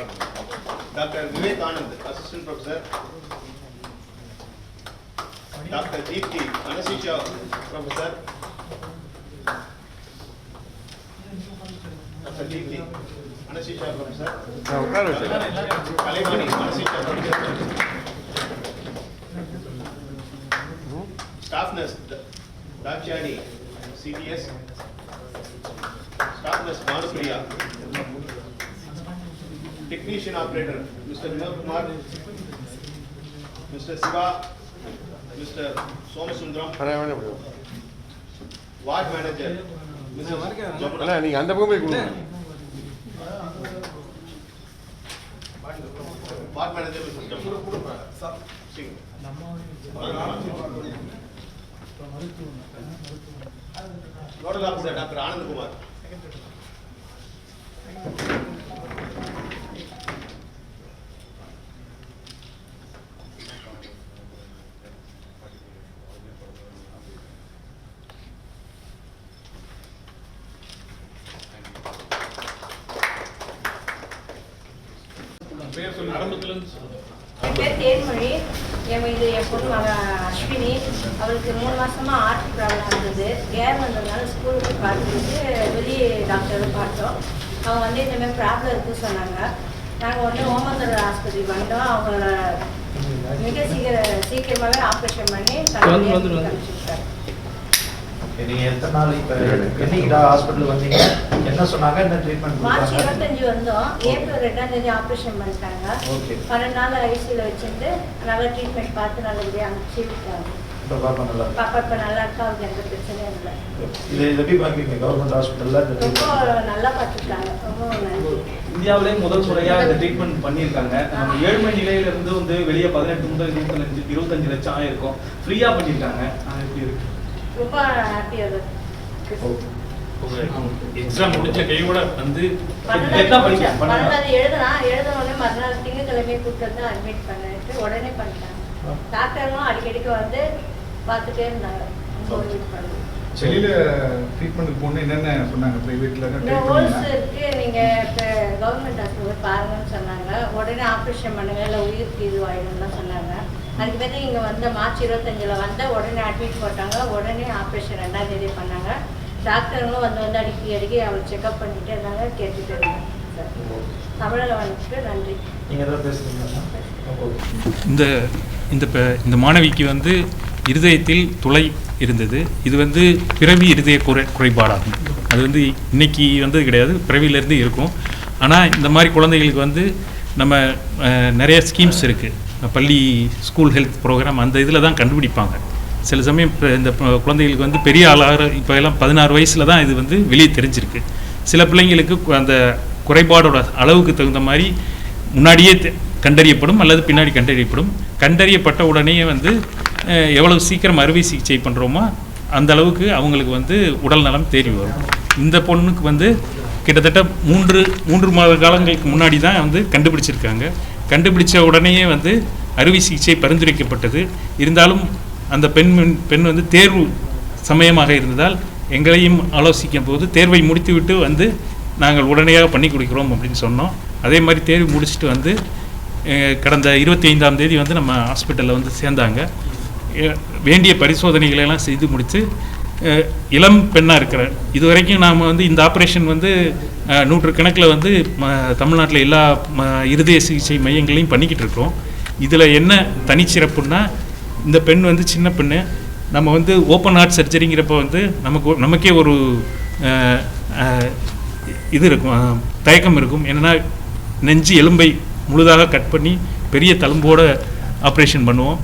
Dr. Vivek Anand, Assistant Professor. Dr. Deepthi Anasisha, Professor. Dr. Deepthi Anasisha, Professor. Kalimani Anasisha, Professor. Staff nurse, Dachani, CTS. Staff nurse, Manupriya. Technician operator, Mr. Vinod Kumar, Mr. Siva, Mr. Somasundaram, பரவாயில்ல முடியும் ward manager, Mrs. அண்ணா Jamuna. நீங்கள் அந்த பக்கம் போய் கொடுங்க Ward manager, Mrs. Jamuna. Sing. Nodal officer, Dr. Anand Kumar. என் பேர் தேன்மொழி. என் இது என் பொண்ணு மக அஸ்வினி. அவளுக்கு மூணு மாசமா ஆர்ட் ப்ராப்ளம் இருந்தது. கேர் வந்ததுனால ஸ்கூலுக்கு பார்த்துட்டு வெளி டாக்டர் பார்த்தோம். அவங்க வந்து இந்த மாதிரி ப்ராப்ளம் இருக்குன்னு சொன்னாங்க. நாங்கள் உடனே ஓமந்தர் ஆஸ்பத்திரி வந்தோம். அவங்க மிக சீக்கிர சீக்கிரமாகவே ஆப்ரேஷன் பண்ணி வந்து- வந்து- வந்து. அனுப்பிச்சுட்டாங்க நீங்க எத்தனை நாள் இப்ப என்னைக்குடா ஹாஸ்பிட்டல் வந்தீங்க? என்ன சொன்னாங்க? என்ன ட்ரீட்மெண்ட் மார்ச் இருபத்தஞ்சு வந்தோம். ஏப்ரல் ரெண்டாம் தேதி ஆப்ரேஷன் பண்ணிட்டாங்க. ஓகே பன்னெண்டு நாள் ஐசியில் வச்சுட்டு நல்லா ட்ரீட்மெண்ட் பார்த்து நல்லபடியாக அனுப்பிச்சு விட்டாங்க. பாப்பா நல்லா. பாப்பா இப்போ நல்லா இருக்கா? அவருக்கு எந்த பிரச்சனையும் இல்லை. இது இது எப்படி பாக்குறீங்க கவர்மெண்ட் ஹாஸ்பிட்டல்ல இந்த ரொம்ப? நல்லா பார்த்துருக்காங்க ரொம்ப நன்றி. இந்தியாவிலே முதல் முறையா இந்த ட்ரீட்மெண்ட் பண்ணியிருக்காங்க. நம்ம ஏழ்மை நிலையில இருந்து வந்து வெளியே பதினெட்டு முதல் இருபத்தஞ்சு இருபத்தஞ்சு லட்சம் ஆயிருக்கும். ஃப்ரீயா பண்ணியிருக்காங்க. அது எப்படி இருக்கு? ரொம்ப ஹாப்பியாக இருக்கு எக்ஸாம் முடிச்ச கையோட வந்து. பன்னெண்டாவது எழுதுனா எழுதின உடனே மறுநாள் திங்கக்கிழமையே கூப்பிட்டு வந்து அட்மிட் பண்ணிட்டு உடனே பண்ணிட்டாங்க டாக்டரும் அடிக்கடிக்கு வந்து பார்த்துட்டே இருந்தாங்க. வெளியில ட்ரீட்மெண்ட்டுக்கு போகணும் என்னென்ன சொன்னாங்க? பிரைவேட்ல ஹோல்ஸ் இருக்கு நீங்க இப்போ கவர்மெண்ட் ஹாஸ்பிட்டல் பாருங்கன்னு சொன்னாங்க. உடனே ஆப்ரேஷன் பண்ணுங்க இல்லை உயிருக்கு இது ஆயிடும்லாம் சொன்னாங்க. அதுக்கு பிறகு இங்கே வந்த மார்ச் இருபத்தஞ்சில் வந்த உடனே அட்மிட் போட்டாங்க. உடனே ஆப்ரேஷன் ரெண்டாம் தேதி பண்ணாங்க. டாக்டருங்களும் வந்து வந்து அடிக்கடி அடிக்கடி அவள் செக்அப் பண்ணிட்டே இருந்தாங்க. கேட்டுட்டு இருந்தாங்க தமிழில் வந்துட்டு நன்றி. நீங்க ஏதாவது பேசுறீங்களா? ஓகே. இந்த இந்த ப- இந்த மாணவிக்கு வந்து இருதயத்தில் துளை இருந்தது. இது வந்து பிறவி இருதய குறை குறைபாடாகும். அது வந்து இன்னைக்கு வந்தது கிடையாது. பிறவியிலேருந்து இருக்கும். ஆனால் இந்த மாதிரி குழந்தைகளுக்கு வந்து நம்ம நிறைய ஸ்கீம்ஸ் இருக்குது பள்ளி ஸ்கூல் ஹெல்த் ப்ரோக்ராம் அந்த இதில் தான் கண்டுபிடிப்பாங்க. சில சமயம் இப்போ இந்த குழந்தைகளுக்கு வந்து பெரிய ஆளாக இப்போ எல்லாம் பதினாறு வயசில் தான் இது வந்து வெளியே தெரிஞ்சிருக்கு. சில பிள்ளைங்களுக்கு அந்த குறைபாடோட அளவுக்கு தகுந்த மாதிரி முன்னாடியே கண்டறியப்படும் அல்லது பின்னாடி கண்டறியப்படும். கண்டறியப்பட்ட உடனே வந்து எவ்வளவு சீக்கிரம் அறுவை சிகிச்சை பண்ணுறோமோ அந்த அளவுக்கு அவங்களுக்கு வந்து உடல் நலம் தேறி வரும். இந்த பொண்ணுக்கு வந்து கிட்டத்தட்ட மூன்று மூன்று மாத காலங்களுக்கு முன்னாடி தான் வந்து கண்டுபிடிச்சிருக்காங்க. கண்டுபிடிச்ச உடனேயே வந்து அறுவை சிகிச்சை பரிந்துரைக்கப்பட்டது. இருந்தாலும் அந்த பெண் பெண் வந்து தேர்வு சமயமாக இருந்ததால் எங்களையும் ஆலோசிக்கும் போது தேர்வை முடித்துவிட்டு வந்து நாங்கள் உடனடியாக பண்ணி கொடுக்குறோம் அப்படின்னு சொன்னோம். அதே மாதிரி தேர்வு முடிச்சுட்டு வந்து கடந்த இருபத்தி ஐந்தாம் தேதி வந்து நம்ம ஹாஸ்பிட்டலில் வந்து சேர்ந்தாங்க. வேண்டிய பரிசோதனைகளெல்லாம் செய்து முடித்து இளம் பெண்ணாக இருக்கிற இது வரைக்கும் நாம் வந்து இந்த ஆப்ரேஷன் வந்து நூற்று நூற்றுக்கணக்கில் வந்து ம- தமிழ்நாட்டில் எல்லா ம, இருதய சிகிச்சை மையங்களையும் பண்ணிக்கிட்டு இருக்கோம். இதில் என்ன தனிச்சிறப்புன்னா இந்த பெண் வந்து சின்ன பெண்ணு. நம்ம வந்து ஓப்பன் ஹார்ட் சர்ஜரிங்கிறப்ப வந்து நமக்கு நமக்கே ஒரு இது இருக்கும் தயக்கம் இருக்கும். என்னென்னா நெஞ்சு எலும்பை முழுதாக கட் பண்ணி பெரிய தழும்போட ஆப்ரேஷன் பண்ணுவோம்.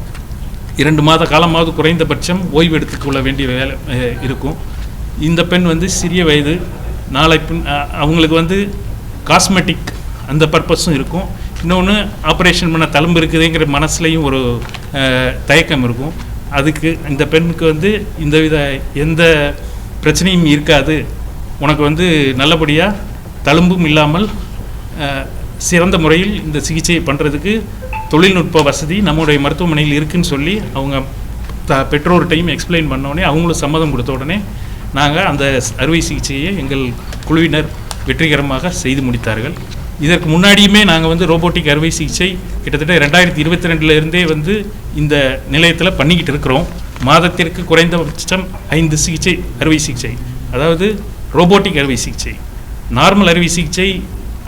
இரண்டு மாத காலமாவது குறைந்தபட்சம் ஓய்வு எடுத்துக்கொள்ள வேண்டிய வேலை இருக்கும். இந்த பெண் வந்து சிறிய வயது நாளை பின் அவங்களுக்கு வந்து காஸ்மெட்டிக் அந்த பர்பஸும் இருக்கும். இன்னொன்று ஆப்ரேஷன் பண்ண தழும்பு இருக்குதுங்கிற மனசுலையும் ஒரு தயக்கம் இருக்கும். அதுக்கு இந்த பெண்ணுக்கு வந்து இந்த வித எந்த பிரச்சனையும் இருக்காது. உனக்கு வந்து நல்லபடியாக தழும்பும் இல்லாமல் சிறந்த முறையில் இந்த சிகிச்சையை பண்ணுறதுக்கு தொழில்நுட்ப வசதி நம்முடைய மருத்துவமனையில் இருக்குன்னு சொல்லி அவங்க த பெற்றோர்கிட்டையும் எக்ஸ்பிளைன் பண்ணோடனே அவங்களும் சம்மதம் கொடுத்த உடனே நாங்கள் அந்த அறுவை சிகிச்சையை எங்கள் குழுவினர் வெற்றிகரமாக செய்து முடித்தார்கள். இதற்கு முன்னாடியுமே நாங்கள் வந்து ரோபோட்டிக் அறுவை சிகிச்சை கிட்டத்தட்ட ரெண்டாயிரத்தி இருபத்தி ரெண்டுலேருந்தே வந்து இந்த நிலையத்தில் பண்ணிக்கிட்டு இருக்கிறோம். மாதத்திற்கு குறைந்தபட்சம் ஐந்து சிகிச்சை அறுவை சிகிச்சை. அதாவது ரோபோட்டிக் அறுவை சிகிச்சை. நார்மல் அறுவை சிகிச்சை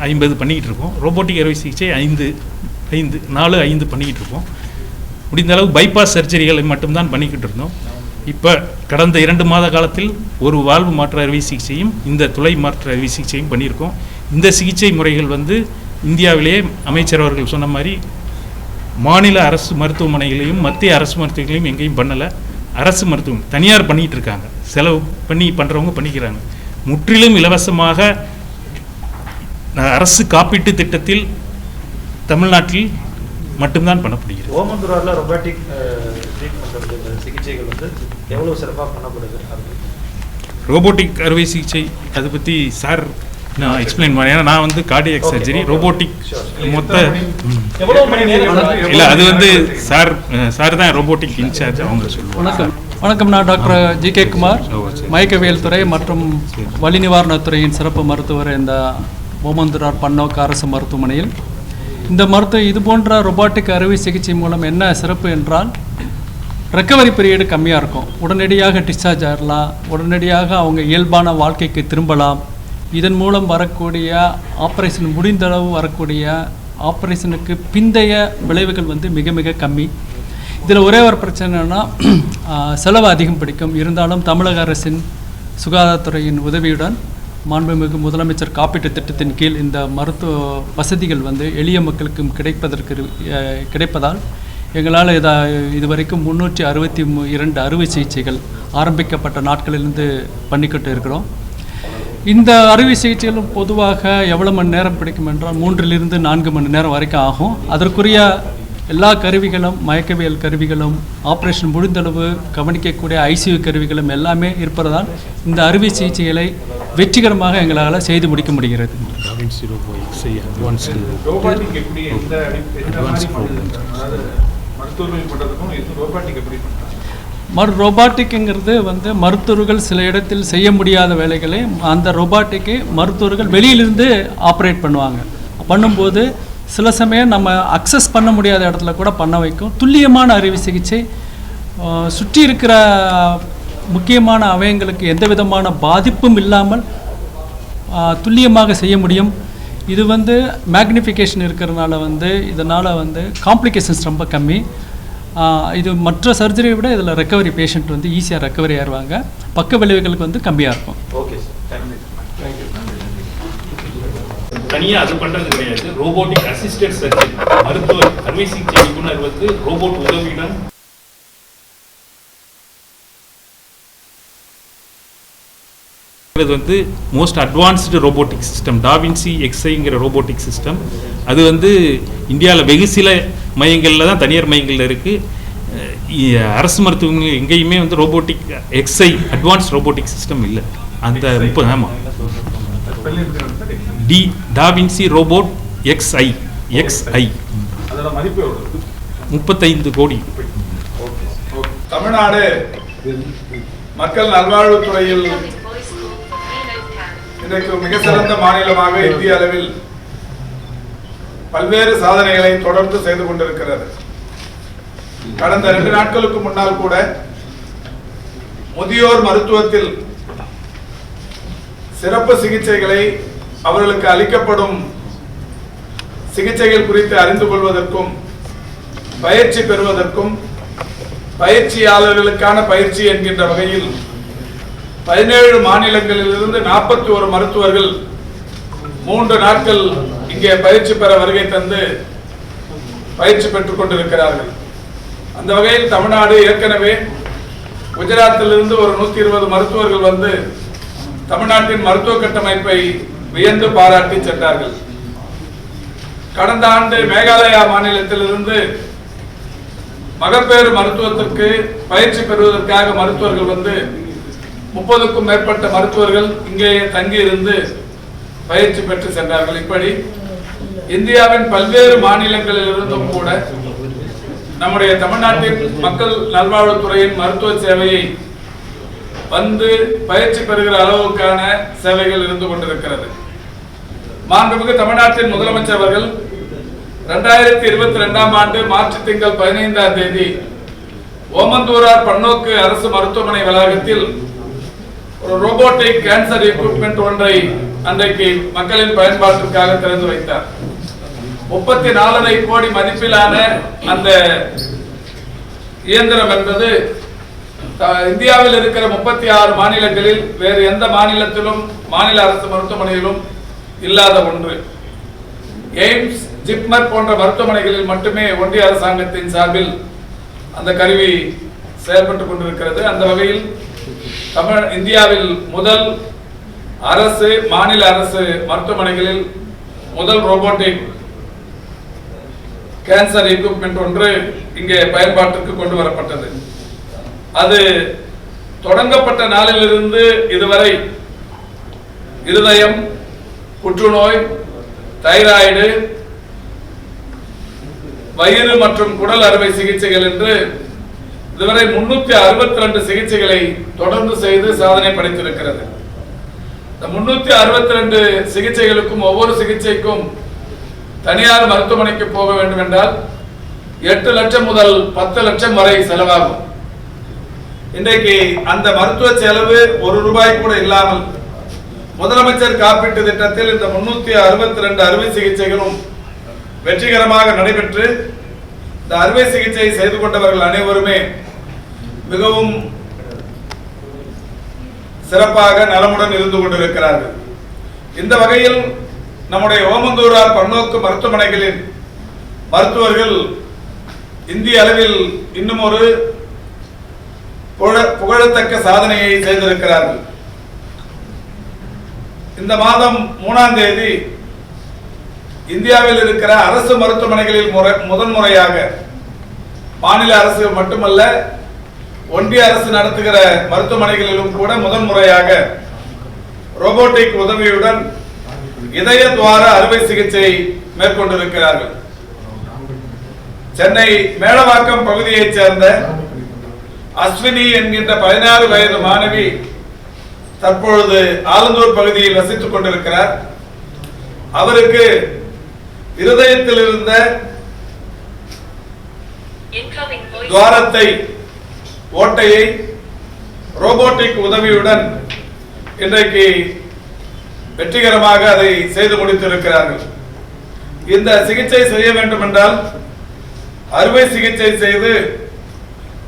ஐம்பது பண்ணிக்கிட்டு இருக்கோம். ரோபோட்டிக் அறுவை சிகிச்சை ஐந்து ஐந்து நாலு ஐந்து பண்ணிக்கிட்டு இருக்கோம் முடிந்த அளவு பைபாஸ் சர்ஜரிகளை மட்டும்தான் பண்ணிக்கிட்டு இருந்தோம் இப்போ கடந்த இரண்டு மாத காலத்தில் ஒரு வாழ்வு மாற்று அறுவை சிகிச்சையும் இந்த துளை மாற்று அறுவை சிகிச்சையும் பண்ணியிருக்கோம். இந்த சிகிச்சை முறைகள் வந்து இந்தியாவிலேயே அமைச்சர் அவர்கள் சொன்ன மாதிரி மாநில அரசு மருத்துவமனைகளையும் மத்திய அரசு மருத்துவமனைகளையும் எங்கேயும் பண்ணலை. அரசு மருத்துவம் தனியார் பண்ணிகிட்டு இருக்காங்க செலவு பண்ணி பண்ணுறவங்க பண்ணிக்கிறாங்க. முற்றிலும் இலவசமாக அரசு காப்பீட்டு திட்டத்தில் தமிழ்நாட்டில் மட்டும்தான் பண்ணப்படுகிறது. ஓமந்தூராரில் ரொபாட்டிக் ட்ரீட்மெண்ட் சிகிச்சைகள் வந்து எவ்வளோ சிறப்பாக பண்ணப்படுது ரோபோட்டிக் அறுவை சிகிச்சை அதை பற்றி சார் நான் எக்ஸ்பிளைன் பண்ணேன் ஏன்னா நான் வந்து கார்டியக் சர்ஜரி. ரோபோட்டிக். மொத்த இல்லை அது வந்து சார் சார் தான் ரோபோட்டிக் இன்சார்ஜ் அவங்க சொல்லுவாங்க. வணக்கம். வணக்கம் நான் டாக்டர் ஜி கே குமார். மயக்கவியல் துறை மற்றும் வலி நிவாரணத் துறையின் சிறப்பு மருத்துவர் இந்த ஓமந்துரார் பன்னோக்கு அரசு மருத்துவமனையில். இந்த மருத்துவ இது போன்ற ரொபாட்டிக் அறுவை சிகிச்சை மூலம் என்ன சிறப்பு என்றால் ரெக்கவரி பீரியடு கம்மியாக இருக்கும். உடனடியாக டிஸ்சார்ஜ் ஆகலாம் உடனடியாக அவங்க இயல்பான வாழ்க்கைக்கு திரும்பலாம். இதன் மூலம் வரக்கூடிய ஆப்ரேஷன் முடிந்தளவு வரக்கூடிய ஆப்ரேஷனுக்கு பிந்தைய விளைவுகள் வந்து மிக மிக கம்மி. இதில் ஒரே ஒரு பிரச்சனைனா செலவு அதிகம் பிடிக்கும். இருந்தாலும் தமிழக அரசின் சுகாதாரத்துறையின் உதவியுடன் மாண்புமிகு முதலமைச்சர் காப்பீட்டுத் திட்டத்தின் கீழ் இந்த மருத்துவ வசதிகள் வந்து எளிய மக்களுக்கும் கிடைப்பதற்கு கிடைப்பதால் எங்களால் இதை இதுவரைக்கும் முந்நூற்றி அறுபத்தி இரண்டு அறுவை சிகிச்சைகள் ஆரம்பிக்கப்பட்ட நாட்களிலிருந்து பண்ணிக்கிட்டு இருக்கிறோம். இந்த அறுவை சிகிச்சைகளும் பொதுவாக எவ்வளோ மணி நேரம் பிடிக்கும் என்றால் மூன்றிலிருந்து நான்கு மணி நேரம் வரைக்கும் ஆகும். அதற்குரிய எல்லா கருவிகளும் மயக்கவியல் கருவிகளும் ஆப்ரேஷன் முடிந்தளவு கவனிக்கக்கூடிய ஐசியூ கருவிகளும் எல்லாமே இருப்பதால் இந்த அறுவை சிகிச்சைகளை வெற்றிகரமாக எங்களால் செய்து முடிக்க முடிகிறது. மறு ரோபாட்டிக்குங்கிறது வந்து மருத்துவர்கள் சில இடத்தில் செய்ய முடியாத வேலைகளை அந்த ரோபாட்டிக்கு மருத்துவர்கள் வெளியிலிருந்து ஆப்ரேட் பண்ணுவாங்க. பண்ணும்போது சில சமயம் நம்ம அக்சஸ் பண்ண முடியாத இடத்துல கூட பண்ண வைக்கும். துல்லியமான அறுவை சிகிச்சை சுற்றி இருக்கிற முக்கியமான அவயங்களுக்கு எந்த விதமான பாதிப்பும் இல்லாமல் துல்லியமாக செய்ய முடியும். இது வந்து மேக்னிஃபிகேஷன் இருக்கிறதுனால வந்து இதனால் வந்து காம்ப்ளிகேஷன்ஸ் ரொம்ப கம்மி. இது மற்ற சர்ஜரியை விட இதில் ரெக்கவரி பேஷண்ட் வந்து ஈஸியாக ரெக்கவரி ஆயிடுவாங்க பக்க விளைவுகளுக்கு வந்து கம்மியாக இருக்கும். ஓகே சார் தேங்க்யூ தனியாக அது பண்ணுறது கிடையாது. ரோபோட்டிக் அசிஸ்டன்ட் சர்ஜரி மருத்துவர் அறுவை சிகிச்சை நிபுணர் வந்து ரோபோட் உதவியுடன் வந்து most advanced robotic system Da Vinci எக்ஸ்ஐங்கிற robotic system அது வந்து இந்தியாவில் வெகு சில மையங்களில் தான் தனியார் மையங்களில் இருக்குது அரசு மருத்துவமனை எங்கேயுமே வந்து robotic Xi advance robotic system இல்லை. அந்த முப்பது ஆமாம் D Da Vinci robot Xi Xi. அதோட மதிப்பு எவ்வளவு முப்பத்தைந்து கோடி. தமிழ்நாடு மக்கள் நல்வாழ்வுத்துறையில் இன்றைக்கு மிக சிறந்த மாநிலமாக இந்திய அளவில் பல்வேறு சாதனைகளை தொடர்ந்து செய்து கொண்டிருக்கிறது. கடந்த ரெண்டு நாட்களுக்கு முன்னால் கூட முதியோர் மருத்துவத்தில் சிறப்பு சிகிச்சைகளை அவர்களுக்கு அளிக்கப்படும் சிகிச்சைகள் குறித்து அறிந்து கொள்வதற்கும் பயிற்சி பெறுவதற்கும் பயிற்சியாளர்களுக்கான பயிற்சி என்கின்ற வகையில் பதினேழு மாநிலங்களிலிருந்து நாற்பத்தி ஒரு மருத்துவர்கள் மூன்று நாட்கள் இங்கே பயிற்சி பெற வருகை தந்து பயிற்சி பெற்றுக் கொண்டிருக்கிறார்கள். அந்த வகையில் தமிழ்நாடு ஏற்கனவே குஜராத்திலிருந்து ஒரு நூத்தி இருபது மருத்துவர்கள் வந்து தமிழ்நாட்டின் மருத்துவ கட்டமைப்பை வியந்து பாராட்டி சென்றார்கள். கடந்த ஆண்டு மேகாலயா மாநிலத்திலிருந்து மகப்பேறு மருத்துவத்திற்கு பயிற்சி பெறுவதற்காக மருத்துவர்கள் வந்து முப்பதுக்கும் மேற்பட்ட மருத்துவர்கள் இங்கேயே தங்கியிருந்து பயிற்சி பெற்று சென்றார்கள். இப்படி இந்தியாவின் பல்வேறு மாநிலங்களிலிருந்தும் கூட நம்முடைய தமிழ்நாட்டின் மக்கள் நல்வாழ்வுத்துறையின் மருத்துவ சேவையை வந்து பயிற்சி பெறுகிற அளவுக்கான சேவைகள் இருந்து கொண்டிருக்கிறது. மாண்புமிகு தமிழ்நாட்டின் முதலமைச்சர் அவர்கள் ரெண்டாயிரத்தி இருபத்தி ரெண்டாம் ஆண்டு மார்ச் திங்கள் பதினைந்தாம் தேதி ஓமந்தூரார் பன்னோக்கு அரசு மருத்துவமனை வளாகத்தில் ஒரு ரோபோட்டிக் கேன்சர் எக்யூப்மெண்ட் ஒன்றை அன்றைக்கு மக்களின் பயன்பாட்டிற்காக திறந்து வைத்தார். முப்பத்தி நாலரை கோடி மதிப்பிலான அந்த இயந்திரம் என்பது இந்தியாவில் இருக்கிற முப்பத்தி ஆறு மாநிலங்களில் வேறு எந்த மாநிலத்திலும் மாநில அரசு மருத்துவமனையிலும் இல்லாத ஒன்று. எய்ம்ஸ் ஜிப்மர் போன்ற மருத்துவமனைகளில் மட்டுமே ஒன்றிய அரசாங்கத்தின் சார்பில் அந்த கருவி செயல்பட்டுக் கொண்டிருக்கிறது. அந்த வகையில் தமிழ் இந்தியாவில் முதல் அரசு மாநில அரசு மருத்துவமனைகளில் முதல் ரோபோட்டிக் கேன்சர் எக்யூப்மெண்ட் ஒன்று இங்கே பயன்பாட்டிற்கு கொண்டு வரப்பட்டது. தொடங்கப்பட்ட நாளிலிருந்து இதுவரை இருதயம் புற்றுநோய் தைராய்டு வயிறு மற்றும் குடல் அறுவை சிகிச்சைகள் என்று இதுவரை முன்னூத்தி அறுபத்தி ரெண்டு சிகிச்சைகளை தொடர்ந்து செய்து சாதனை படைத்திருக்கிறது. இந்த முன்னூத்தி அறுபத்தி ரெண்டு சிகிச்சைகளுக்கும் ஒவ்வொரு சிகிச்சைக்கும் தனியார் மருத்துவமனைக்கு போக வேண்டும் என்றால் எட்டு லட்சம் முதல் பத்து லட்சம் வரை செலவாகும். இன்றைக்கு அந்த மருத்துவ செலவு ஒரு ரூபாய் கூட இல்லாமல் முதலமைச்சர் காப்பீட்டு திட்டத்தில் இந்த முன்னூத்தி அறுபத்தி ரெண்டு அறுவை சிகிச்சைகளும் வெற்றிகரமாக நடைபெற்று இந்த அறுவை சிகிச்சை செய்து கொண்டவர்கள் அனைவருமே மிகவும் சிறப்பாக நலமுடன் இருந்து கொண்டிருக்கிறார்கள். இந்த வகையில் நம்முடைய ஓமந்தூரார் பன்னோக்கு மருத்துவமனைகளின் மருத்துவர்கள் இந்திய அளவில் இன்னும் ஒரு புகழத்தக்க சாதனையை செய்திருக்கிறார்கள். இந்த மாதம் மூணாம் தேதி இந்தியாவில் இருக்கிற அரசு மருத்துவமனைகளில் முறை முதன்முறையாக மாநில அரசு மட்டுமல்ல ஒன்றிய அரசு நடத்துகிற மருத்துவமனைகளிலும் கூட முதன்முறையாக ரோபோட்டிக் உதவியுடன் இதய துவார அறுவை சிகிச்சை மேற்கொண்டிருக்கிறார்கள். சென்னை மேலவாக்கம் பகுதியைச் சேர்ந்த அஸ்வினி என்கின்ற பதினாறு வயது மாணவி தற்பொழுது ஆலந்தூர் பகுதியில் வசித்துக் கொண்டிருக்கிறார். அவருக்கு இருதயத்தில் இருந்த துவாரத்தை ஓட்டையை ரோபோட்டிக் உதவியுடன் இன்றைக்கு வெற்றிகரமாக அதை செய்து முடித்திருக்கிறார்கள். இந்த சிகிச்சை செய்ய வேண்டும் என்றால் அறுவை சிகிச்சை செய்து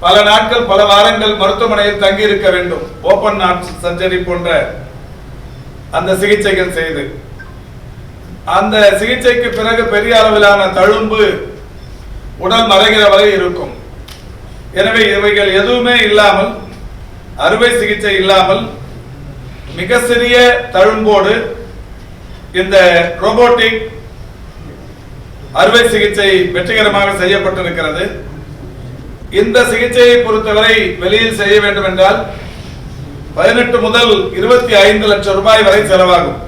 பல நாட்கள் பல வாரங்கள் மருத்துவமனையில் தங்கி இருக்க வேண்டும். ஓபன் ஹார்ட் சர்ஜரி போன்ற அந்த சிகிச்சைகள் செய்து அந்த சிகிச்சைக்கு பிறகு பெரிய அளவிலான தழும்பு உடல் மறைகிற வரை இருக்கும். எனவே இவைகள் எதுவுமே இல்லாமல் அறுவை சிகிச்சை இல்லாமல் மிக சிறிய தழும்போடு இந்த ரோபோட்டிக் அறுவை சிகிச்சை வெற்றிகரமாக செய்யப்பட்டிருக்கிறது. இந்த சிகிச்சையை பொறுத்தவரை வெளியில் செய்ய வேண்டும் என்றால் பதினெட்டு முதல் இருபத்தி ஐந்து லட்சம் ரூபாய் வரை செலவாகும்.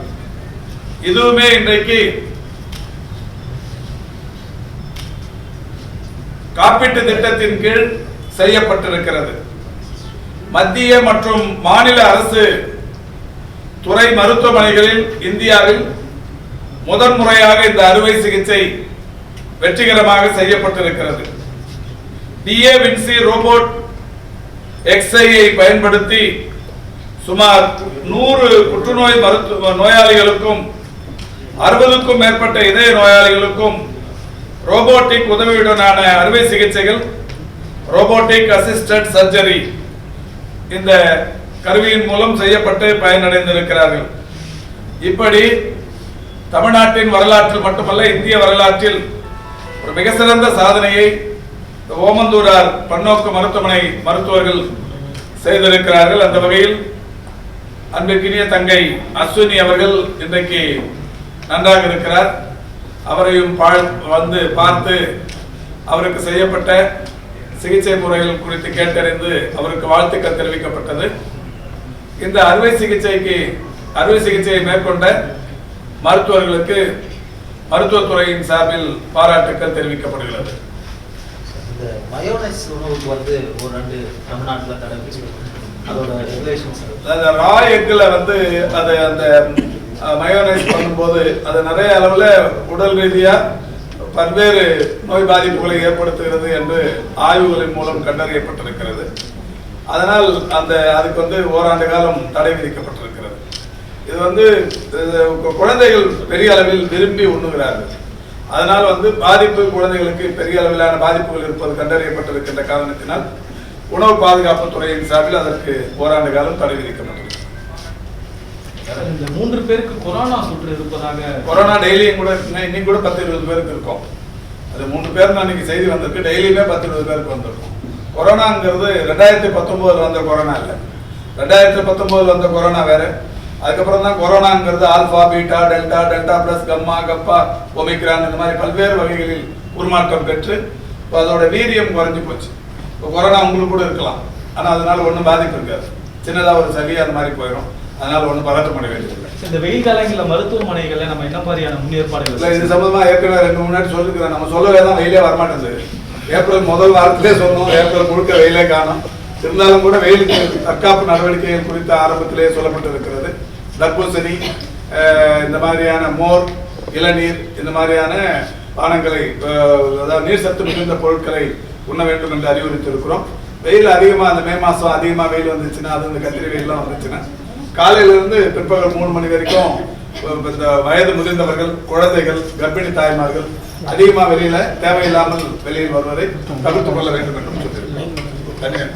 இதுவுமே இன்றைக்கு காப்பீட்டு திட்டத்தின் கீழ் செய்யப்பட்டிருக்கிறது. மத்திய மற்றும் மாநில அரசு துறை மருத்துவமனைகளில் இந்தியாவில் முதன்முறையாக இந்த அறுவை சிகிச்சை வெற்றிகரமாக செய்யப்பட்டிருக்கிறது. டிஏ வின்சி ரோபோட் எக்ஸ்ஐயை பயன்படுத்தி சுமார் நூறு புற்றுநோய் மருத்துவ நோயாளிகளுக்கும் அறுபதுக்கும் மேற்பட்ட இதய நோயாளிகளுக்கும் ரோபோட்டிக் உதவியுடனான அறுவை சிகிச்சைகள் ரோபோட்டிக் அசிஸ்டட் சர்ஜரி இந்த கருவியின் மூலம் செய்யப்பட்டு பயனடைந்திருக்கிறார்கள். இப்படி தமிழ்நாட்டின் வரலாற்றில் மட்டுமல்ல இந்திய வரலாற்றில் ஒரு மிக சிறந்த சாதனையை ஓமந்தூரார் பன்னோக்கு மருத்துவமனை மருத்துவர்கள் செய்திருக்கிறார்கள் அந்த வகையில் அன்பிற்கினிய தங்கை அஸ்வினி அவர்கள் இன்றைக்கு நன்றாக இருக்கிறார். அவரையும் வந்து பார்த்து அவருக்கு செய்யப்பட்ட சிகிச்சை முறைகள் குறித்து கேட்டறிந்து அவருக்கு வாழ்த்துக்கள் தெரிவிக்கப்பட்டது. இந்த அறுவை சிகிச்சைக்கு அறுவை சிகிச்சையை மேற்கொண்ட மருத்துவர்களுக்கு மருத்துவத்துறையின் சார்பில் பாராட்டுக்கள் தெரிவிக்கப்படுகிறது. இந்த மயோனைஸ் உணவுக்கு வந்து ஒரு ரெண்டு தமிழ்நாட்டில் தடை வச்சு அதோட ரெகுலேஷன்ஸ் அந்த ரா எக்கில் வந்து அது அந்த மயோனைஸ் பண்ணும்போது அது நிறைய அளவில் உடல் ரீதியாக பல்வேறு நோய் பாதிப்புகளை ஏற்படுத்துகிறது என்று ஆய்வுகளின் மூலம் கண்டறியப்பட்டிருக்கிறது. அதனால் அந்த அதுக்கு வந்து ஓராண்டு காலம் தடை விதிக்கப்பட்டிருக்கிறது. இது வந்து குழந்தைகள் பெரிய அளவில் விரும்பி உண்ணுகிறார்கள். அதனால் வந்து பாதிப்பு குழந்தைகளுக்கு பெரிய அளவிலான பாதிப்புகள் இருப்பது கண்டறியப்பட்டிருக்கின்ற காரணத்தினால் உணவு பாதுகாப்பு துறையின் சார்பில் அதற்கு ஓராண்டு காலம் தடை விதிக்கப்பட்டிருக்கிறது சார், இந்த மூன்று பேருக்கு கொரோனா தொற்று இருப்பதாக கொரோனா டெய்லியும் கூட இன்னைக்கு கூட பத்து இருபது பேருக்கு இருக்கும். அது மூணு பேர் அன்னைக்கு செய்தி வந்திருக்கு. டெய்லியுமே பத்து இருபது பேருக்கு வந்திருக்கும். கொரோனாங்கிறது ரெண்டாயிரத்தி பத்தொன்பதுல வந்த கொரோனா இல்லை. ரெண்டாயிரத்தி பத்தொன்பதுல வந்த கொரோனா வேற. அதுக்கப்புறம் தான் கொரோனாங்கிறது alpha beta delta delta plus gamma kappa omicron இந்த மாதிரி பல்வேறு வகைகளில் உருமாற்றம் பெற்று இப்போ அதோட வீரியம் குறைஞ்சு போச்சு. இப்போ கொரோனா உங்களுக்கு கூட இருக்கலாம். ஆனால் அதனால ஒன்றும் பாதிப்பு இருக்காது. சின்னதாக ஒரு சளி அந்த மாதிரி போயிடும் அதனால ஒன்றும் பதட்டம் அடைய வேண்டியதில்லை. இந்த வெயில் காலங்களில் மருத்துவமனைகள்ல நம்ம என்ன மாதிரியான முன்னேற்பாடுகள் இல்ல இது சம்பந்தமா ஏற்கனவே ரெண்டு முன்னாடி சொல்லிருக்கிறேன். நம்ம சொல்லவே தான் வெயிலே வரமாட்டேங்குது. ஏப்ரல் முதல் வாரத்திலே சொன்னோம். ஏப்ரல் முழுக்க வெயிலே காணும். இருந்தாலும் கூட வெயிலுக்கு தற்காப்பு நடவடிக்கைகள் குறித்து ஆரம்பத்திலே சொல்லப்பட்டிருக்கிறது. தர்பூசணி இந்த மாதிரியான மோர் இளநீர் இந்த மாதிரியான பானங்களை அதாவது நீர் சத்து மிகுந்த பொருட்களை உண்ண வேண்டும் என்று அறிவுறுத்தியிருக்கிறோம். வெயில் அதிகமாக அந்த மே மாதம் அதிகமாக வெயில் வந்துச்சுன்னா அது இந்த கத்திரி வெயிலாம் வந்துச்சுன்னா காலையில இருந்து பிற்பகல் மூணு மணி வரைக்கும் இந்த வயது முதிர்ந்தவர்கள் குழந்தைகள் கர்ப்பிணி தாய்மார்கள் அதிகமாக வெளியில தேவையில்லாமல் வெளியில் வருவதை தவிர்த்து கொள்ள வேண்டும் என்று சொல்லியிருக்கிறோம். தனியா?